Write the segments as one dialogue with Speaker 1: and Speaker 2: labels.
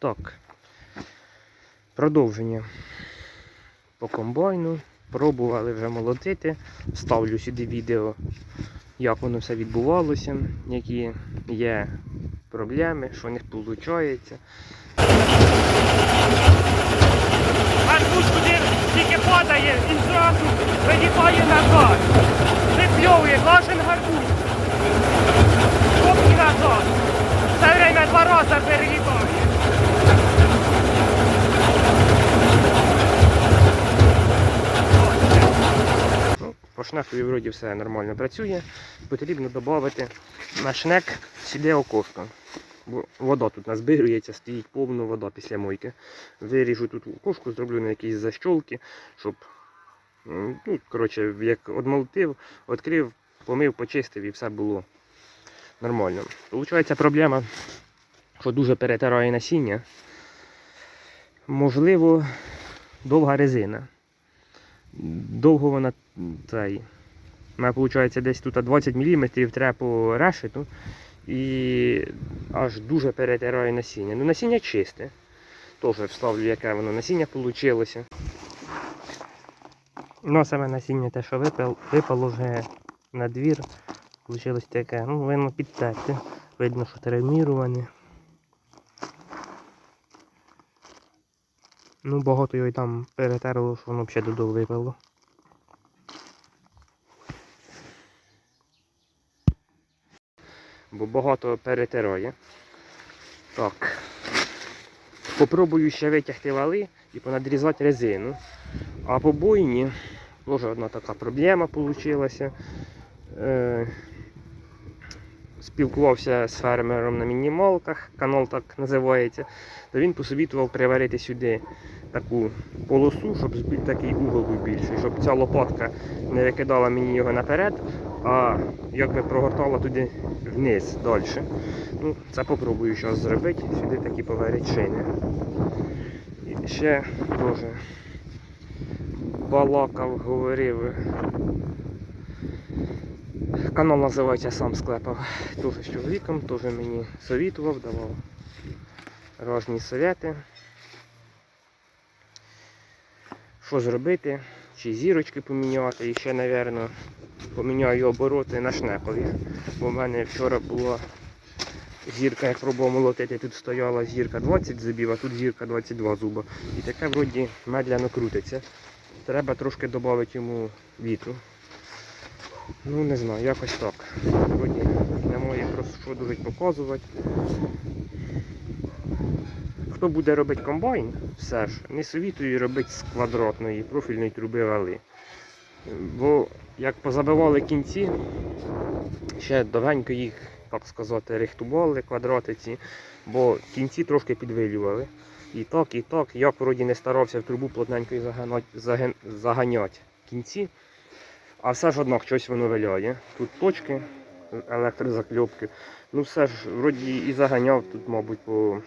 Speaker 1: Так. Продовження по комбайну. Пробували вже молотити. Ставлю сюди відео, як воно все відбувалося, які є проблеми, що не виходить. Гарбуз туди тільки падає, він зразу вигибає назад. Випльовує кожен гарбуз. Хоп і назад. Все время два рази перегибає. Ну, По шнекові вроді все нормально працює. Потрібно додати на шнек сюди окошко. Вода тут назбирується, стоїть повна вода після мойки. Виріжу тут окошко, зроблю на якісь защолки, щоб, ну, коротше, як одмолотив, відкрив, помив, почистив і все було нормально. Получається проблема, що дуже перетирає насіння. Можливо, довга резина. Довго вона цей. У мене виходить десь тут 20 мм треба по решету і аж дуже перетирає насіння. Ну насіння чисте. Теж вставлю, яке воно насіння вийшло. Ну, саме насіння те, що випало, випало вже на двір. Вийшло таке, ну, видно підтерте. Видно, що травміроване. Ну, багато його і там перетерло, що воно взагалі додому випало. Бо багато перетирає. Так. Попробую ще витягти вали і понадрізати резину. А по бойні теж одна така проблема вийшла. Спілкувався з фермером на мінімалках, канал так називається, то він посовітував приварити сюди таку полосу, щоб такий угол був більший, щоб ця лопатка не викидала мені його наперед, а якби прогортала туди вниз далі. Ну, це попробую зараз зробити, сюди такі поварити шини. І ще теж балакав, говорив. Канал називається сам склепав. Теж з чоловіком, теж мені совітував, давав різні совєти. Що зробити? Чи зірочки поміняти, і ще, мабуть, поміняю обороти на шнекові. Бо в мене вчора була зірка, як пробував молотити, тут стояла зірка 20 зубів, а тут зірка 22 зуба. І таке вроді медляно крутиться. Треба трошки додати йому вітру. Ну не знаю, якось так. Вроді немає просто що дуже показувати. Хто буде робити комбайн, все ж, не совітую робити з квадратної профільної труби вали. Бо як позабивали кінці, ще довгенько їх, так сказати, рихтували квадратиці, бо кінці трошки підвилювали. І так, і так, я вроді не старався в трубу плотненько заген- кінці. А все ж однак щось воно виляє. Тут точки електрозакльопки. Ну все ж вроді і заганяв тут, мабуть, по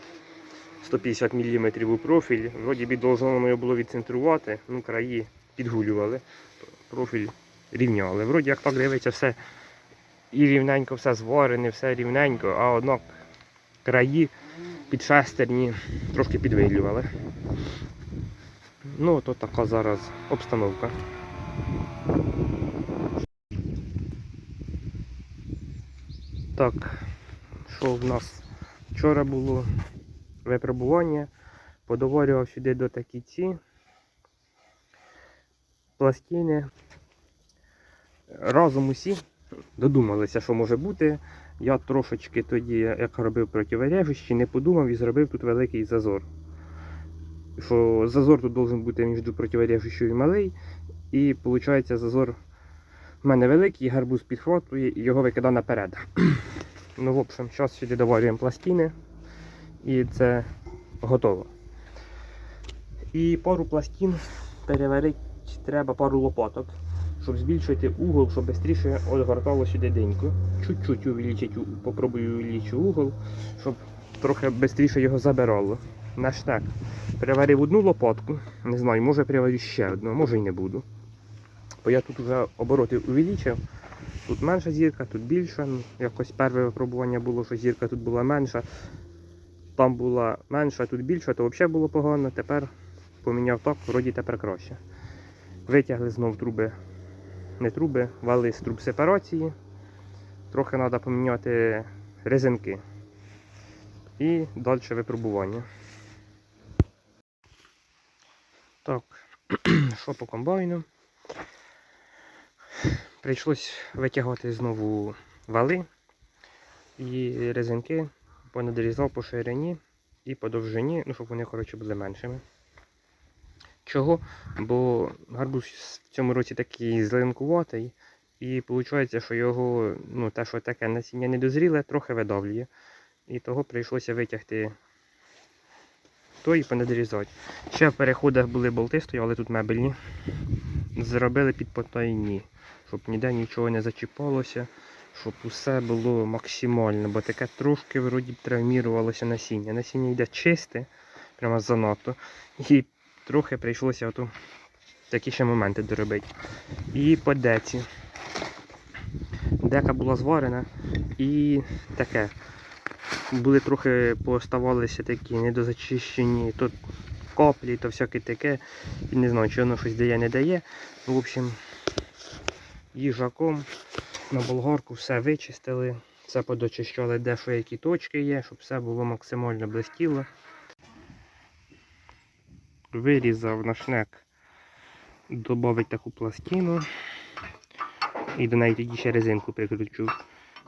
Speaker 1: 150 мм у профіль. Вроді би должно його було відцентрувати, ну краї підгулювали, профіль рівняли. Вроді як так дивиться, все і рівненько, все зварене, все рівненько, а однак краї під шестерні трошки підвилювали. Ну, то така зараз обстановка. Так, що в нас вчора було випробування. Подоварював сюди до такі ці пластини. Разом усі додумалися, що може бути. Я трошечки тоді, як робив противорежущі, не подумав і зробив тут великий зазор. Що зазор тут должен бути між противорежущою і малий. І виходить зазор в мене великий, гарбуз підхватує і його викидає наперед. ну, в общем, зараз сюди доварюємо пластини і це готово. І пару пластин переварити треба пару лопаток, щоб збільшити угол, щоб швидше відгортало сюди деньку. Чуть-чуть увеличити, попробую увеличити угол, щоб трохи швидше його забирало. Наш так. Переварив одну лопатку, не знаю, може переварю ще одну, може і не буду. Бо я тут вже обороти увеличив. Тут менша зірка, тут більша. Ну, Якось перше випробування було, що зірка тут була менша. там була менша, тут більша, то взагалі було погано. Тепер поміняв так, вроді тепер краще. Витягли знов труби, не труби, вали з труб сепарації. Трохи треба поміняти резинки. І далі випробування. Так, що по комбайну? Прийшлось витягувати знову вали і резинки понадрізав по ширині і по довжині, ну, щоб вони коротше, були меншими. Чого? Бо гарбуз в цьому році такий зеленкуватий, і виходить, що його, ну, те, що таке насіння недозріле, трохи видавлює. І того прийшлося витягти той і понадрізати. Ще в переходах були болти, стояли тут мебельні. Зробили під потайні, щоб ніде нічого не зачіпалося, щоб усе було максимально, бо таке трошки вроді травмірувалося насіння. Насіння йде чисте, прямо занадто. І трохи прийшлося ото такі ще моменти доробити. І по деці. Дека була зварена і таке. Були трохи пооставалися такі недозачищені, то коплі, то всяке таке. І не знаю, чи воно щось дає, не дає. В общем, їжаком на болгарку все вичистили, все подочищали, де що які точки є, щоб все було максимально блистіло. Вирізав на шнек, додав таку пластину. І до неї тоді ще резинку прикручу.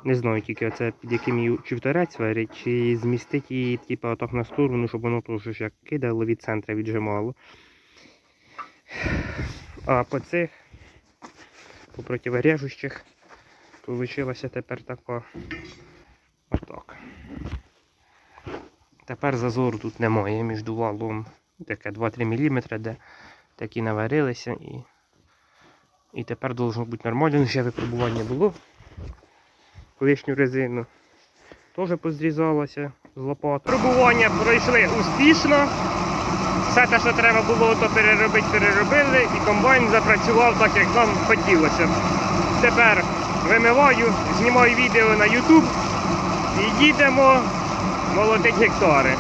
Speaker 1: Не знаю тільки це під яким її чівторець варить, чи змістить її типу, отак на сторону, щоб воно теж як кидало від центра віджимало. А по цих, по противорежущих, вийшлося тепер тако. Отак. Тепер зазору тут немає між валом. Таке 2-3 мм, де такі наварилися і. І тепер должно бути нормально. Ще випробування було. Лишню резину теж позрізалося з лопат. Пробування пройшли успішно. Все те, що треба було, то переробити, переробили, і комбайн запрацював так, як нам хотілося. Тепер вимиваю, знімаю відео на YouTube і їдемо молотить гектари.